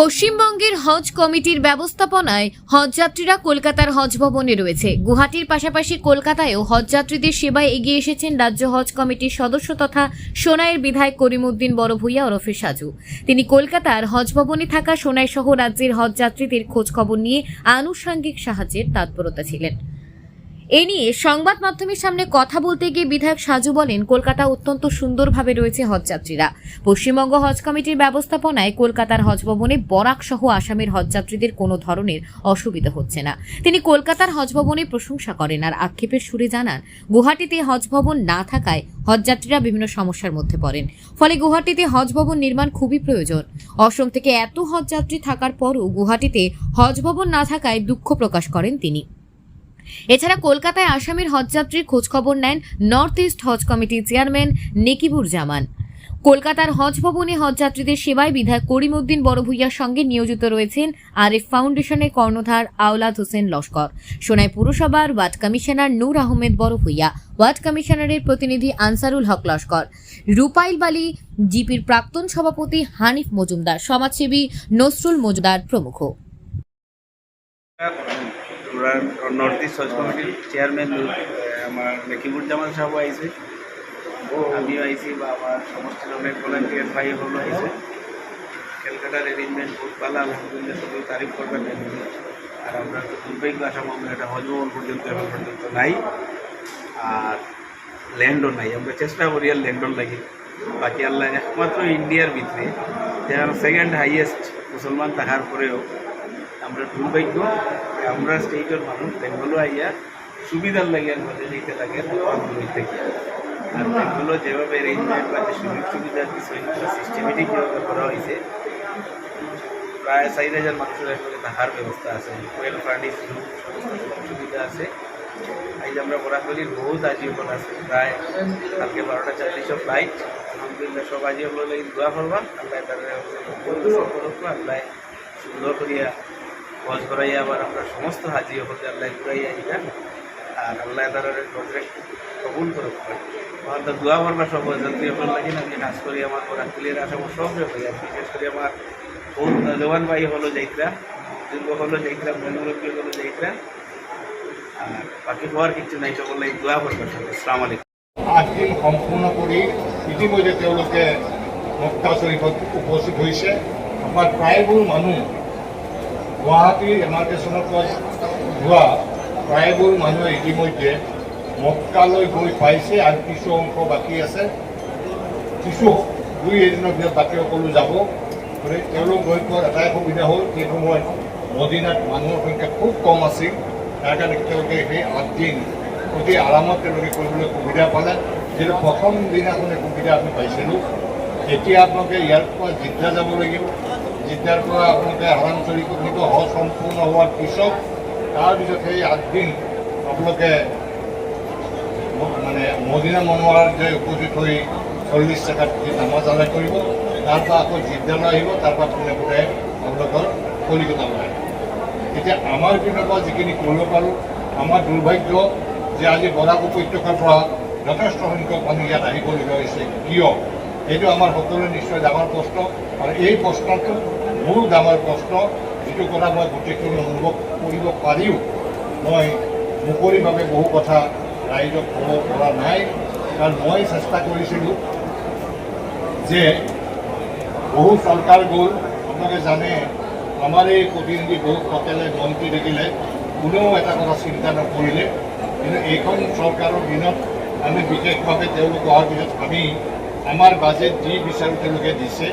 পশ্চিমবঙ্গের হজ কমিটির ব্যবস্থাপনায় হজযাত্রীরা কলকাতার হজ ভবনে রয়েছে। গুহাটির পাশাপাশি কলকাতায়ও হজযাত্রীদের সেবায় এগিয়ে এসেছেন রাজ্য হজ কমিটির সদস্য তথা সোনাইয়ের বিধায়ক করিমউদ্দিন বড়ভূইয়া, ওরফে সাজু। তিনি কলকাতার হজ ভবনে থাকা সোনাই সহ রাজ্যের হজযাত্রীদের খোঁজখবর নিয়ে আনুষঙ্গিক সাহায্যের তৎপরতা ছিলেন। এ নিয়ে সংবাদ মাধ্যমের সামনে কথা বলতে গিয়ে বিধায়ক সাজু বলেন, কলকাতা অত্যন্ত সুন্দরভাবে রয়েছে হজযাত্রীরা। পশ্চিমবঙ্গ হজ কমিটির ব্যবস্থাপনায় কলকাতার হজ ভবনে বরাক সহ আসামের হজযাত্রীদের কোনো ধরনের অসুবিধা হচ্ছে না। তিনি কলকাতার হজ ভবনে প্রশংসা করেন আর আক্ষেপের সুরে জানান, গুয়াহাটিতে হজ ভবন না থাকায় হজযাত্রীরা বিভিন্ন সমস্যার মধ্যে পড়েন। ফলে গুয়াহাটিতে হজ ভবন নির্মাণ খুবই প্রয়োজন। অসম থেকে এত হজযাত্রী থাকার পরও গুয়াহাটিতে হজ ভবন না থাকায় দুঃখ প্রকাশ করেন তিনি। এছাড়া কলকাতায় আসামের হজযাত্রীর খোঁজখবর নেন নর্থ ইস্ট হজ কমিটির চেয়ারম্যান নেকিবুর জামান। কলকাতার হজ ভবনে হজযাত্রীদের সেবায় বিধায়ক করিমউদ্দিন বড়ভূইয়ার সঙ্গে নিয়োজিত রয়েছেন আরএফ ফাউন্ডেশনের কর্ণধার আওলাদ হোসেন লস্কর। সোনাই পুরসভার ward commissioner Noor Ahmed Barbhuiya, ward কমিশনারের প্রতিনিধি আনসারুল হক লস্কর। রূপাইল বালি, জিপির প্রাক্তন সভাপতি হানিফ মজুমদার, সমাজসেবী নসরুল মজুমদার প্রমুখ। আমরা নর্থ ইস্ট হজ কমিটির চেয়ারম্যান আমার নেকিবুজ্জামান সাহেব আইছে আমিও আইছি বা আমার সমস্ত অনেক ভলান্টিয়ার ভাই হলো আইছে ক্যালকাটার অ্যারেঞ্জমেন্ট বহুত ভালো আলহামদুলিল্লাহ সবাই তারিফ করবেন। আর আমরা তো দুর্ভাগ্য আসাম, আমরা একটা হজ পর্যন্ত, এখন পর্যন্ত নাই। আর ল্যান্ডও নাই। আমরা চেষ্টা করি আর ল্যান্ডও লাগি। বাকি আল্লাহ একমাত্র ইন্ডিয়ার ভিতরে। যেখানে সেকেন্ড হাইয়েস্ট মুসলমান থাকার পরেও আমরা দুর্ভাগ্য আমরা স্টেটের মানুষ বেঙ্গলও আইয়া সুবিধার লাগে আমাদের নিতে লাগে দূর থেকে। আর বেঙ্গলও যেভাবে অ্যারেঞ্জমেন্ট বা যে সুযোগ সুবিধা কিছু সিস্টেমেটিক যেভাবে করা হয়েছে প্রায় চার হাজার মানুষের এখানে থাকার ব্যবস্থা আছে ওয়েল ফার্নিশ সুবিধা আছে। আজ আমরা বরাকলির বহুত আজীবন আছে প্রায় কালকে বারোটা চাল্লিশও ফ্লাইট আলহামদুলিল্লাহ সব আজীবন দোয়া করবা আল্লাহ তাদের আল্লাহ সুন্দর করিয়া হজ করাইয়া আবার আমরা সমস্ত হাজি হতে আল্লাহ ঘুরাইয়া এটা আর আল্লাহ তাদের নজরে কবুল করুক। আমার তো দোয়া করবা সব যাত্রী এখন লাগে না কাজ করি, আমার বরাকলির আসাম সব হই আর বিশেষ করে আমার বহুত নজওয়ান ভাই হলো যাইতরা যুব হলো যাইতরা মনোরব্য হলো যাইতরা আর বাকি হওয়ার কিছু নাই, সকলে দোয়া করবা সব। আসসালামু আলাইকুম। আঠদিন সম্পূৰ্ণ কৰি ইতিমধ্যে তেওঁলোকে মক্কা শ্বৰীফত উপস্থিত হৈছে আমাৰ প্ৰায়বোৰ মানুহ গুৱাহাটীৰ এমাৰ্কেশ্যনৰ পৰা যোৱা প্ৰায়বোৰ মানুহে ইতিমধ্যে মক্কালৈ গৈ পাইছে আৰু কিছু অংশ বাকী আছে। কিছু দুই এদিনৰ ভিতৰত বাকী সকলো যাব। গতিকে তেওঁলোক গৈ পোৱাৰ এটাই সুবিধা হ'ল, সেই সময়ত মদিনাত মানুহৰ সংখ্যা খুব কম আছিল। তাৰ কাৰণে তেওঁলোকে সেই আঠদিন অতি আৰামত তেওঁলোকে কৰিবলৈ সুবিধা পালে। যিহেতু প্ৰথম দিনাখনে সুবিধা আমি পাইছিলোঁ, এতিয়া আপোনালোকে ইয়াৰ পৰা যাব লাগিব। জিদ্দাৰ পৰা আপোনালোকে আৰাম চৰি কৰিব হজ সম্পূৰ্ণ হোৱাৰ পিছত তাৰপিছত সেই আঠদিন আপোনালোকে মানে মদিনা মনোৱাৰত যে উপস্থিত হৈ চল্লিছ টকাত নামাজ আদায় কৰিব তাৰপৰা আকৌ জিদ্দালৈ আহিব তাৰপৰা পোনে পোনে আপোনালোকৰ কলিকতালৈ আহিব এতিয়া আমাৰ পিনৰ পৰা যিখিনি কৰিব পাৰোঁ আমাৰ দুৰ্ভাগ্য যে আজি বৰাক উপত্যকাৰ পৰা যথেষ্ট সংখ্যক মানুহ ইয়াত আহিবলগীয়া হৈছে কিয়? এইটো আমাৰ সকলোৰে নিশ্চয় ডাঙৰ প্ৰশ্ন। আৰু এই প্ৰশ্নটো মোৰো ডাঙৰ প্ৰশ্ন, যিটো কথা মই গোটেইখিনি অনুভৱ কৰিব পাৰিও মই মুকলিভাৱে বহু কথা ৰাইজক ক'ব পৰা নাই। কাৰণ মই চেষ্টা কৰিছিলোঁ যে বহু চৰকাৰ গ'ল, আপোনালোকে জানে, আমাৰ এই প্ৰতিনিধি বহুত সকলে মন্ত্ৰী দেখিলে কোনেও এটা কথা চিন্তা নকৰিলে। কিন্তু এইখন চৰকাৰৰ দিনত আমি বিশেষভাৱে তেওঁলোক অহাৰ পিছত আমি আমাৰ বাজেট যি বিচাৰোঁ তেওঁলোকে দিছে